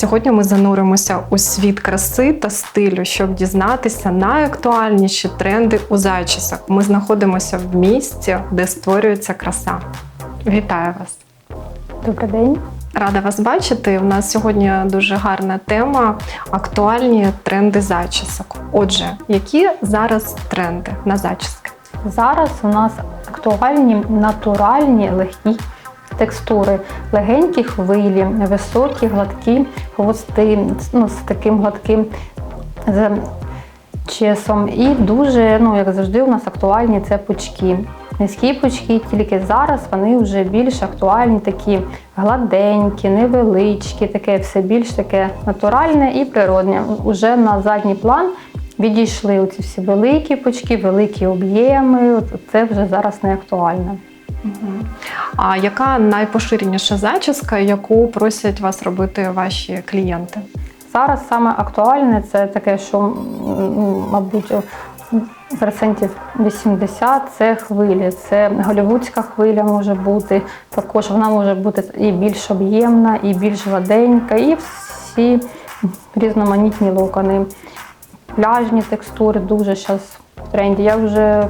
Сьогодні ми зануримося у світ краси та стилю, щоб дізнатися найактуальніші тренди у зачісок. Ми знаходимося в місті, де створюється краса. Вітаю вас! Добрий день. Рада вас бачити. У нас сьогодні дуже гарна тема актуальні тренди зачісок. Отже, які зараз тренди на зачіски? Зараз у нас актуальні натуральні легкі текстури, легенькі хвилі, високі, гладкі хвости ну, з таким гладким чесом. І дуже, ну як завжди, у нас актуальні це пучки. Низькі пучки, тільки зараз вони вже більш актуальні, такі гладенькі, невеличкі, таке все більш таке натуральне і природне. Уже на задній план відійшли оці всі великі пучки, великі об'єми. Це вже зараз не актуально. А яка найпоширеніша зачіска, яку просять вас робити ваші клієнти? Зараз саме актуальне це таке, що, м, мабуть, процентів 80 це хвилі. Це голівудська хвиля може бути. Також вона може бути і більш об'ємна, і більш гладенька, і всі різноманітні локони. Пляжні текстури дуже зараз в тренді. Я вже,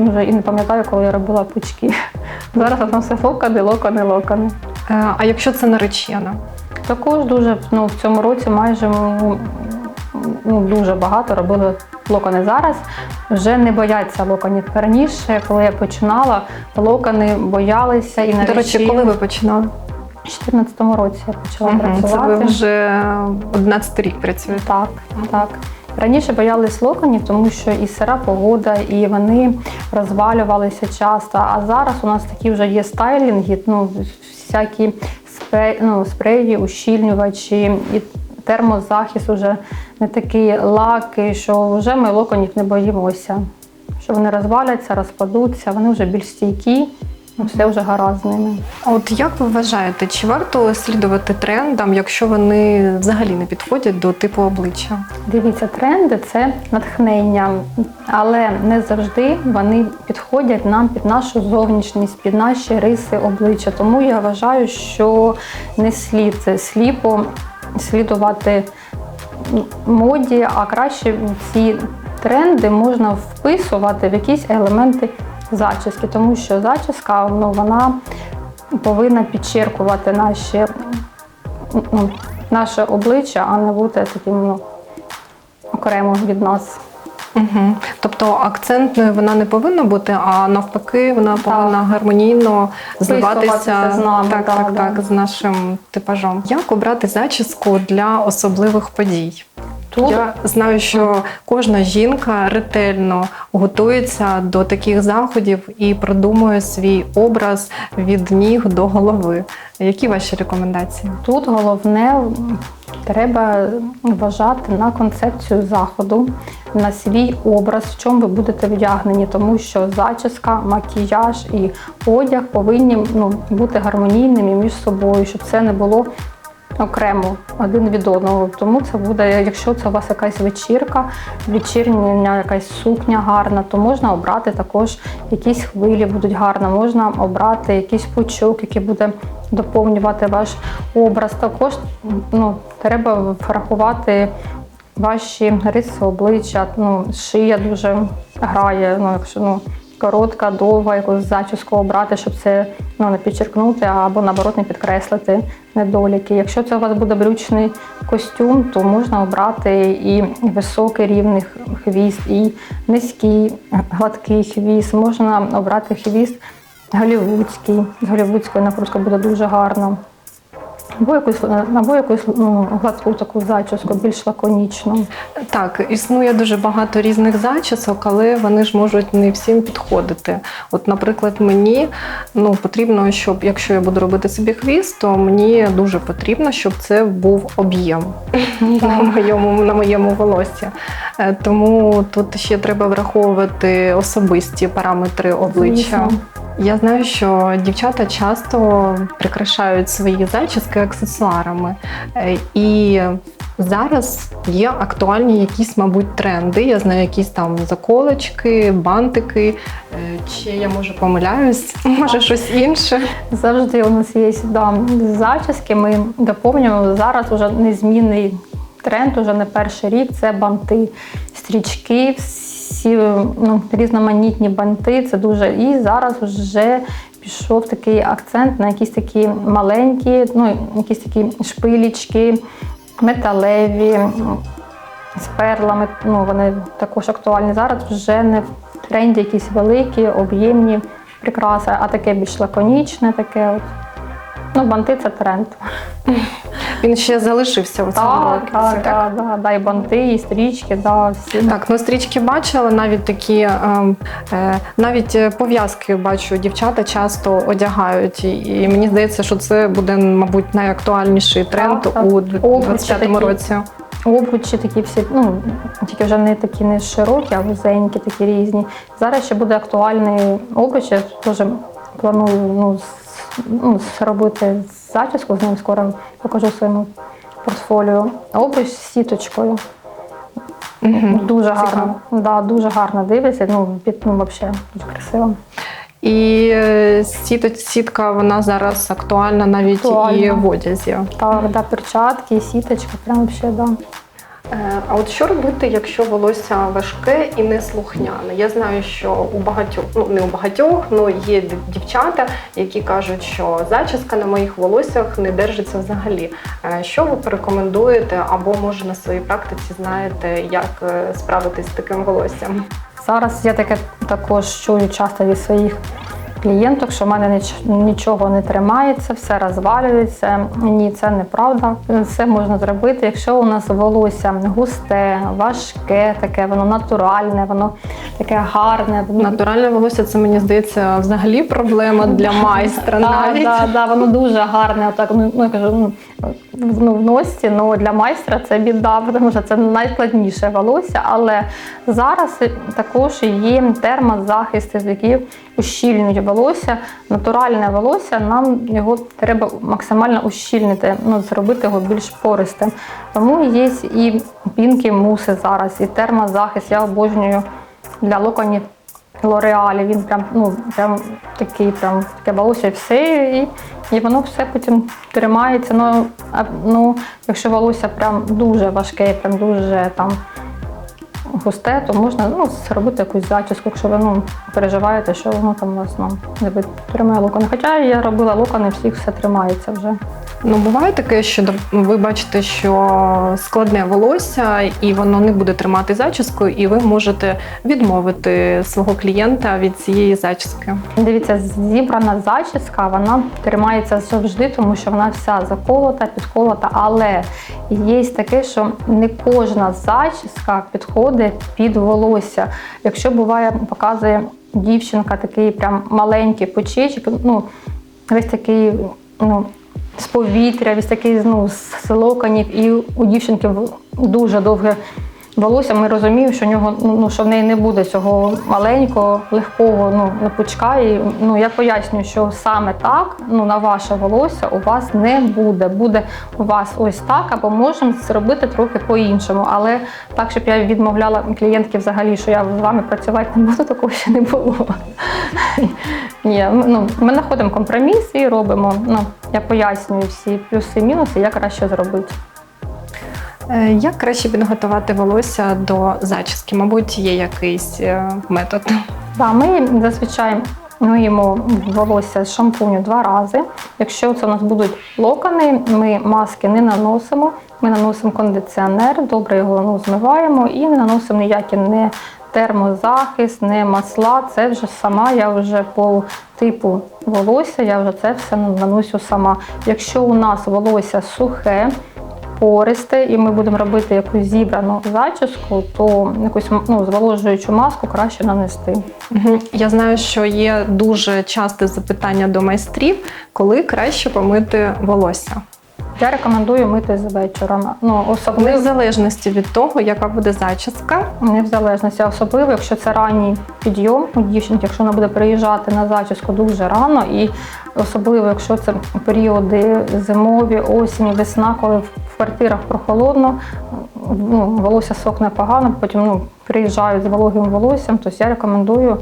вже і не пам'ятаю, коли я робила пучки. Зараз воно все локони, локони, локони. Е, А якщо це наречена? Також дуже ну, в цьому році майже ну, ну, дуже багато робили локони зараз. Вже не бояться локонів. Раніше, коли я починала, локони боялися і До речі, коли ви починали? У 2014 році я почала Це працювати. ви вже 11 рік працюєте. Так, так. Раніше боялись локонів, тому що і сира погода, і вони розвалювалися часто. А зараз у нас такі вже є стайлінги, ну, всякі спре, ну, спреї, ущільнювачі, і термозахист уже не такі лаки, що вже ми локонів не боїмося. Що вони розваляться, розпадуться, вони вже більш стійкі, все вже гаразд з ними. А От як ви вважаєте, чи варто слідувати трендам, якщо вони взагалі не підходять до типу обличчя? Дивіться, тренди це натхнення, але не завжди вони підходять нам під нашу зовнішність, під наші риси обличчя. Тому я вважаю, що не слід це сліпо слідувати моді, а краще ці тренди можна вписувати в якісь елементи зачіски, тому що зачіска ну, вона повинна підчеркувати наші, ну, наше обличчя, а не бути таким ну, окремо від нас. Угу. Тобто акцентною вона не повинна бути, а навпаки, вона повинна гармонійно зливатися з нами, так, так, да. так, з нашим типажом. Як обрати зачіску для особливих подій? Тут Я знаю, що кожна жінка ретельно готується до таких заходів і продумує свій образ від ніг до голови. Які ваші рекомендації? Тут головне треба вважати на концепцію заходу, на свій образ, в чому ви будете вдягнені, тому що зачіска, макіяж і одяг повинні ну, бути гармонійними між собою, щоб це не було окремо один від одного. Тому це буде, якщо це у вас якась вечірка, вечірня якась сукня гарна, то можна обрати також якісь хвилі будуть гарно, можна обрати якийсь пучок, який буде доповнювати ваш образ. Також ну, треба врахувати ваші риси обличчя, ну, шия дуже грає, ну, якщо ну, коротка, довга, якусь зачіску обрати, щоб це ну, не підчеркнути або наоборот не підкреслити недоліки. Якщо це у вас буде брючний костюм, то можна обрати і високий рівний хвіст, і низький гладкий хвіст. Можна обрати хвіст голівудський. З голівудською накруткою буде дуже гарно. Або якусь, або якусь ну, гладку таку зачіску, більш лаконічну. Так, існує дуже багато різних зачісок, але вони ж можуть не всім підходити. От, наприклад, мені ну, потрібно, щоб якщо я буду робити собі хвіст, то мені дуже потрібно, щоб це був об'єм на моєму, на моєму волосі. Е, Тому тут ще треба враховувати особисті параметри обличчя. Я знаю, що дівчата часто прикрашають свої зачіски аксесуарами. Е, І зараз є актуальні якісь, мабуть, тренди. Я знаю, якісь там заколочки, бантики. Е, Чи я може помиляюсь, може щось інше. Завжди у нас є да, зачіски, ми доповнюємо. Зараз вже незмінний тренд, уже не перший рік це банти, стрічки, всі ну, різноманітні банти. Це дуже і зараз вже пішов такий акцент на якісь такі маленькі, ну якісь такі шпилічки, металеві. З перлами, ну вони також актуальні. Зараз вже не в тренді якісь великі, об'ємні прикраси, а таке більш лаконічне, таке от. Ну, банти це тренд. Він ще залишився у цьому Так, році. так, так, да, да, і банти, і стрічки, да, всі. Так, ну стрічки бачила, навіть такі, ем, е, навіть е, пов'язки бачу, дівчата часто одягають. І, мені здається, що це буде, мабуть, найактуальніший тренд Так, так. у Обручі 2025 році. Обручі такі всі, ну тільки вже не такі не широкі, а вузенькі, такі різні. Зараз ще буде актуальний обруч. Я теж планую ну, з- ну, зробити зачіску з ним скоро покажу своєму портфоліо. Обруч з сіточкою. Дуже гарно. Да, дуже гарно дивиться. Ну, під, ну, взагалі, дуже красиво. І сіто, сітка вона зараз актуальна навіть і в одязі. Так, да, перчатки, сіточка, прям взагалі, да. Е, А от що робити, якщо волосся важке і не слухняне? Я знаю, що у багатьох, ну не у багатьох, але є дівчата, які кажуть, що зачіска на моїх волоссях не держиться взагалі. Е, Що ви порекомендуєте, або може на своїй практиці знаєте, як е, справитись з таким волоссям? Зараз я таке також чую часто від своїх клієнток, що в мене ніч- нічого не тримається, все розвалюється. Ні, це неправда. Все можна зробити. Якщо у нас волосся густе, важке, таке, воно натуральне, воно таке гарне. Натуральне волосся це мені здається взагалі проблема для майстра. Так, навіть да, да, воно дуже гарне. Отак, ну, ну, я кажу, ну, в- носі, ну, для майстра це біда, тому що це найскладніше волосся. Але зараз також є термозахисти, які ущільнюють волосся. Натуральне волосся, нам його треба максимально ущільнити, ну, зробити його більш пористим. Тому є і пінки муси зараз, і термозахист. Я обожнюю для локонів Лореалі. Він прям, ну, прям такий, прям таке волосся і все, і, і воно все потім тримається. Ну, а, ну, якщо волосся прям дуже важке, прям дуже там густе, то можна ну, зробити якусь зачіску, якщо ви ну, переживаєте, що воно там у вас ну, не тримає локони. Хоча я робила локони, всіх все тримається вже. Ну, буває таке, що ви бачите, що складне волосся, і воно не буде тримати зачіску, і ви можете відмовити свого клієнта від цієї зачіски. Дивіться, зібрана зачіска, вона тримається завжди, тому що вона вся заколота, підколота. Але є таке, що не кожна зачіска підходить під волосся. Якщо буває, показує дівчинка такий прям маленький почечок, ну весь такий, ну. З повітря, весь такий ну, з локонів, і у дівчинки дуже довге волосся. Ми розуміємо, що в нього ну, ну, що в неї не буде цього маленького, легкого ну, не пучка. І ну, я пояснюю, що саме так ну, на ваше волосся у вас не буде. Буде у вас ось так, або можемо зробити трохи по-іншому. Але так, щоб я відмовляла клієнтки взагалі, що я з вами працювати не буду, такого ще не було. Ні, ну, ми знаходимо компроміс і робимо. Ну, я пояснюю всі плюси мінуси, як краще зробити. Е, Як краще підготувати волосся до зачіски? Мабуть, є якийсь е, метод. Да, ми зазвичай миємо волосся з шампуню два рази. Якщо це у нас будуть локони, ми маски не наносимо. Ми наносимо кондиціонер, добре його ну, змиваємо і не наносимо ніякі не термозахист, не масла. Це вже сама, я вже по типу волосся, я вже це все наносю сама. Якщо у нас волосся сухе, пористе, і ми будемо робити якусь зібрану зачіску, то якусь ну, зволожуючу маску краще нанести. Я знаю, що є дуже часте запитання до майстрів, коли краще помити волосся. Я рекомендую мити з вечора. Ну, В особливо незалежності від того, яка буде зачіска, Не в залежності, особливо, якщо це ранній підйом у дівчинки, якщо вона буде приїжджати на зачіску дуже рано, і особливо, якщо це періоди зимові, осінь, весна, коли в квартирах прохолодно, ну, волосся сохне погано, потім ну, приїжджають з вологим волоссям, то я рекомендую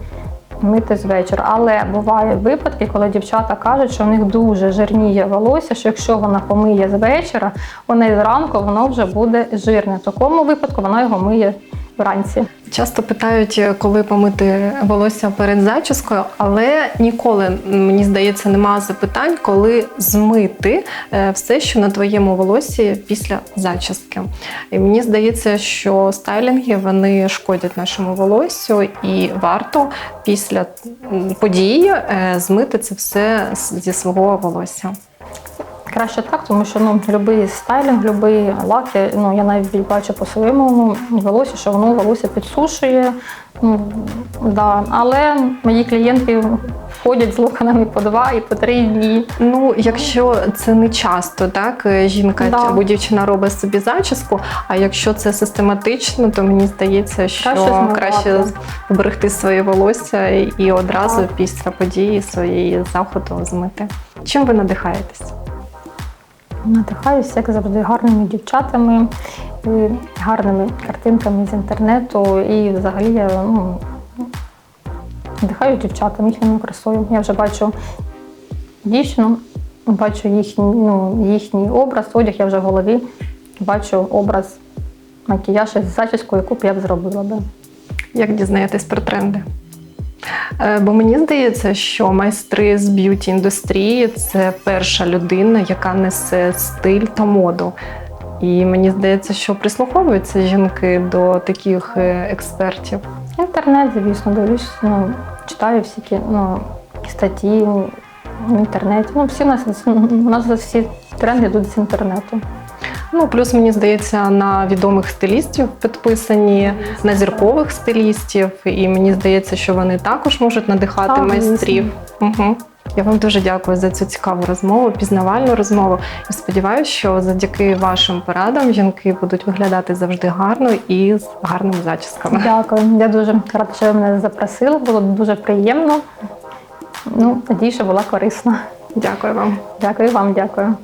мити з вечора. Але бувають випадки, коли дівчата кажуть, що в них дуже жирніє волосся, що якщо вона помиє з вечора, вона зранку воно вже буде жирне. В такому випадку вона його миє вранці. часто питають, коли помити волосся перед зачіскою, але ніколи, мені здається, немає запитань, коли змити е, все, що на твоєму волосі після зачіски. І мені здається, що стайлінги вони шкодять нашому волоссю, і варто після події е, змити це все зі свого волосся. Краще так, тому що ну любий стайлінг, любий лак, я, ну я навіть бачу по своєму ну, волосі, що воно волосся підсушує. Ну, да. Але мої клієнтки ходять з локонами по два і по три дні. Ну, якщо це не часто, так е, жінка Да. або дівчина робить собі зачіску. А якщо це систематично, то мені здається, що Краще краще зберегти своє волосся і одразу Так. після події своєї заходу змити. Чим ви надихаєтесь? Надихаюся, як завжди, гарними дівчатами, гарними картинками з інтернету. І взагалі я ну, надихаю дівчатам їхньою красою. Я вже бачу дівчину, бачу їхній, ну, їхній образ, одяг я вже в голові, бачу образ макіяж із зачіскою, яку б я б зробила би. Як дізнаєтесь про тренди? Е, Бо мені здається, що майстри з б'юті індустрії це перша людина, яка несе стиль та моду. І мені здається, що прислуховуються жінки до таких е, експертів. Інтернет, звісно, дивлюсь, ну, читаю всякі ну, статті в інтернеті. Ну, всі у нас, у нас всі тренди йдуть з інтернету. Ну, плюс мені здається, на відомих стилістів підписані, на зіркових стилістів, і мені здається, що вони також можуть надихати Так, майстрів. Угу. Я вам дуже дякую за цю цікаву розмову, пізнавальну розмову. І сподіваюся, що завдяки вашим порадам жінки будуть виглядати завжди гарно і з гарними зачісками. Дякую. Я дуже рада, що ви мене запросили. Було дуже приємно. Ну, надію, що була корисна. Дякую вам. Дякую вам, дякую.